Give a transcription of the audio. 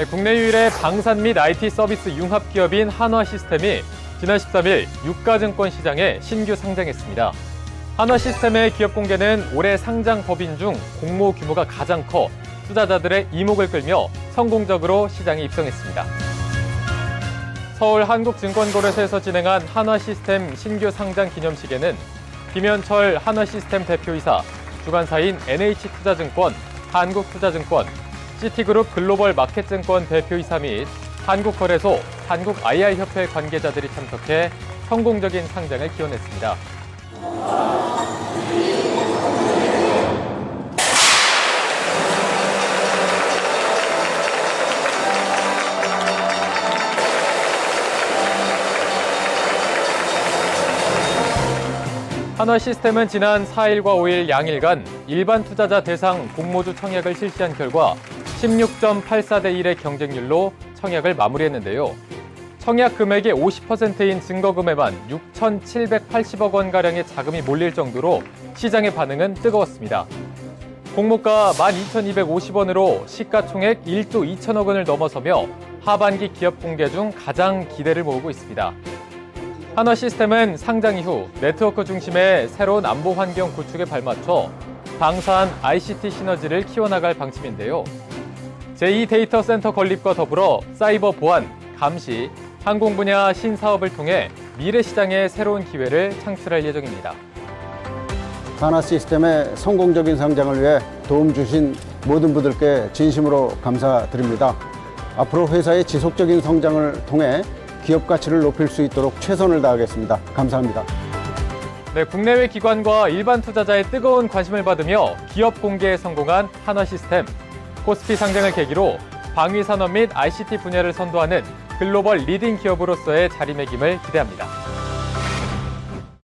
네, 국내 유일의 방산 및 IT 서비스 융합 기업인 한화 시스템이 지난 13일 유가증권 시장에 신규 상장했습니다. 한화 시스템의 기업 공개는 올해 상장 법인 중 공모 규모가 가장 커 투자자들의 이목을 끌며 성공적으로 시장에 입성했습니다. 서울 한국증권거래소에서 진행한 한화 시스템 신규 상장 기념식에는 김현철 한화 시스템 대표이사, 주관사인 NH투자증권, 한국투자증권, 시티그룹 글로벌 마켓증권 대표이사 및 한국거래소, 한국 IR협회 관계자들이 참석해 성공적인 상장을 기원했습니다. 한화 시스템은 지난 4일과 5일 양일간 일반 투자자 대상 공모주 청약을 실시한 결과 16.84대 1의 경쟁률로 청약을 마무리했는데요. 청약 금액의 50%인 증거금에만 6,780억 원가량의 자금이 몰릴 정도로 시장의 반응은 뜨거웠습니다. 공모가 12,250원으로 시가총액 1조 2천억 원을 넘어서며 하반기 기업 공개 중 가장 기대를 모으고 있습니다. 한화 시스템은 상장 이후 네트워크 중심의 새로운 안보 환경 구축에 발맞춰 방사한 ICT 시너지를 키워나갈 방침인데요. 제2 데이터 센터 건립과 더불어 사이버 보안, 감시, 항공 분야 신사업을 통해 미래 시장의 새로운 기회를 창출할 예정입니다. 하나 시스템의 성공적인 상장을 위해 도움 주신 모든 분들께 진심으로 감사드립니다. 앞으로 회사의 지속적인 성장을 통해 기업 가치를 높일 수 있도록 최선을 다하겠습니다. 감사합니다. 네, 국내외 기관과 일반 투자자의 뜨거운 관심을 받으며 기업 공개에 성공한 한화 시스템. 코스피 상장을 계기로 방위 산업 및 ICT 분야를 선도하는 글로벌 리딩 기업으로서의 자리매김을 기대합니다.